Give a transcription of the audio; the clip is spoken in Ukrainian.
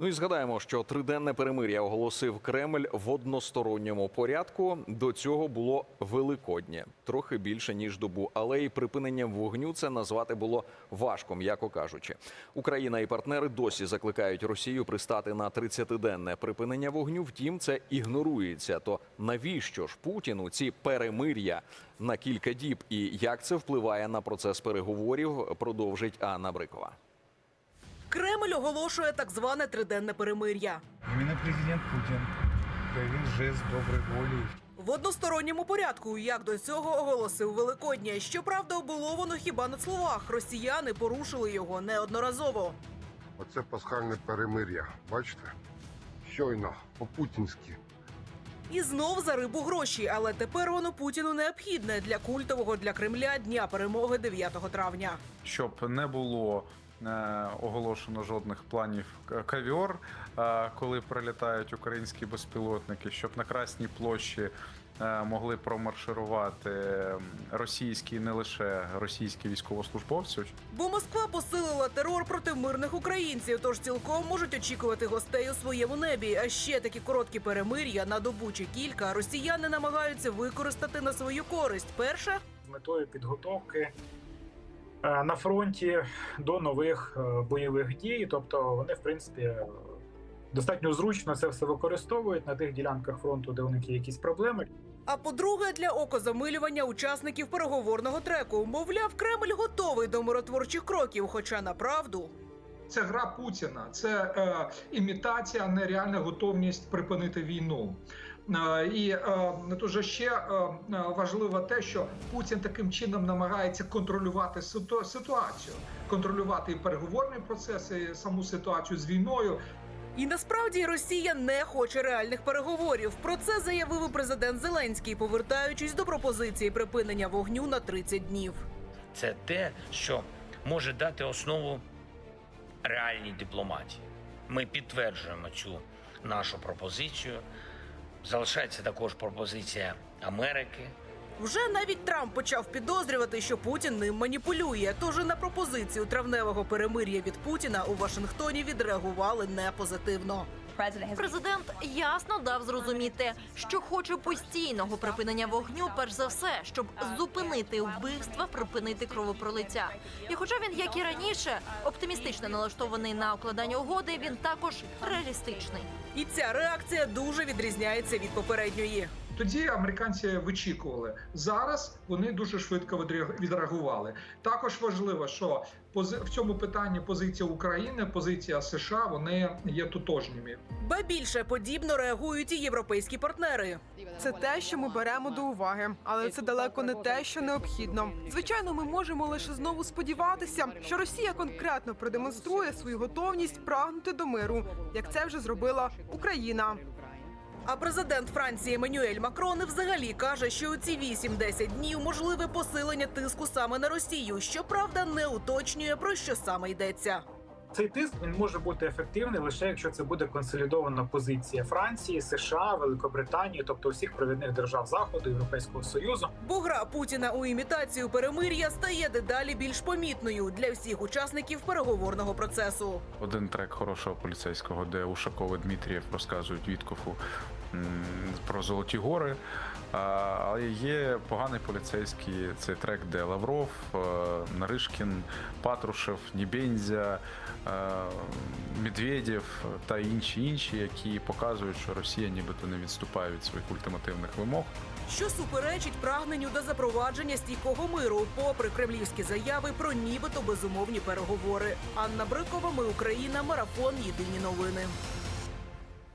Ну і згадаємо, що триденне перемир'я оголосив Кремль в односторонньому порядку. До цього було великоднє, трохи більше ніж добу, але і припиненням вогню це назвати було важко, м'яко кажучи. Україна і партнери досі закликають Росію пристати на 30-денне припинення вогню. Втім, це ігнорується. То навіщо ж Путіну ці перемир'я на кілька діб і як це впливає на процес переговорів? Продовжить Анна Брикова. Кремль оголошує так зване триденне перемир'я. Именно президент Путин проявил жест доброй воли. В односторонньому порядку, як до цього оголосив Великодня. Щоправда, було воно хіба на словах. Росіяни порушили його неодноразово. Оце пасхальне перемир'я. Бачите? Щойно, по-путінськи. І знов за рибу гроші, але тепер воно Путіну необхідне для культового для Кремля дня перемоги 9 травня. щоб не було оголошено жодних планів кавіор, коли прилітають українські безпілотники, щоб на Красній площі е, могли промарширувати російські, не лише російські військовослужбовці. Бо Москва посилила терор проти мирних українців, тож цілком можуть очікувати гостей у своєму небі. А ще такі короткі перемир'я на добу чи кілька росіяни намагаються використати на свою користь. Перше з метою підготовки на фронті до нових е, бойових дій. Тобто вони, в принципі, е, достатньо зручно це все використовують на тих ділянках фронту, де у них є якісь проблеми. А по-друге, для окозамилювання учасників переговорного треку. Мовляв, Кремль готовий до миротворчих кроків, хоча направду Це гра Путіна, це е, імітація, а не реальна готовність припинити війну. Е, і дуже ще е, е, важливо те, що Путін таким чином намагається контролювати ситуацію, контролювати і переговорний процес, і саму ситуацію з війною. І насправді Росія не хоче реальних переговорів. Про це заявив і президент Зеленський, повертаючись до пропозиції припинення вогню на 30 днів. це те, що може дати основу реальній дипломатії. Ми підтверджуємо цю нашу пропозицію. Залишається також пропозиція Америки. Вже навіть Трамп почав підозрювати, що Путін ним маніпулює. Тож і на пропозицію травневого перемир'я від Путіна у Вашингтоні відреагували непозитивно. Президент ясно дав зрозуміти, що хоче постійного припинення вогню, перш за все, щоб зупинити вбивства, припинити кровопролиття. І хоча він, як і раніше, оптимістично налаштований на укладання угоди, він також реалістичний. І ця реакція дуже відрізняється від попередньої. Тоді американці вичікували. Зараз вони дуже швидко відреаг- відреагували. Також важливо, що в цьому питанні позиція України, позиція США вони є тотожніми. Ба більше подібно реагують і європейські партнери. Це те, що ми беремо до уваги, але це далеко не те, що необхідно. Звичайно, ми можемо лише знову сподіватися, що Росія конкретно продемонструє свою готовність прагнути до миру, як це вже зробила Україна. А президент Франції Еммануель Макрон взагалі каже, що у ці 8-10 днів можливе посилення тиску саме на Росію. Щоправда, не уточнює про що саме йдеться. Цей тиск він може бути ефективний лише якщо це буде консолідована позиція Франції, США, Великобританії, тобто усіх провідних держав Заходу, Європейського союзу. Бо гра Путіна у імітацію перемир'я стає дедалі більш помітною для всіх учасників переговорного процесу. Один трек хорошого поліцейського, де Ушаков і Дмитрієв розказують Віткофу про Золоті гори. Але є поганий поліцейський цей трек, де Лавров, е, Наришкін, Патрушев, Нібензя, е, Медведєв та інші інші, які показують, що Росія нібито не відступає від своїх ультимативних вимог. Що суперечить прагненню до запровадження стійкого миру, попри кремлівські заяви про нібито безумовні переговори. Анна Брикова, ми Україна, марафон. Єдині новини.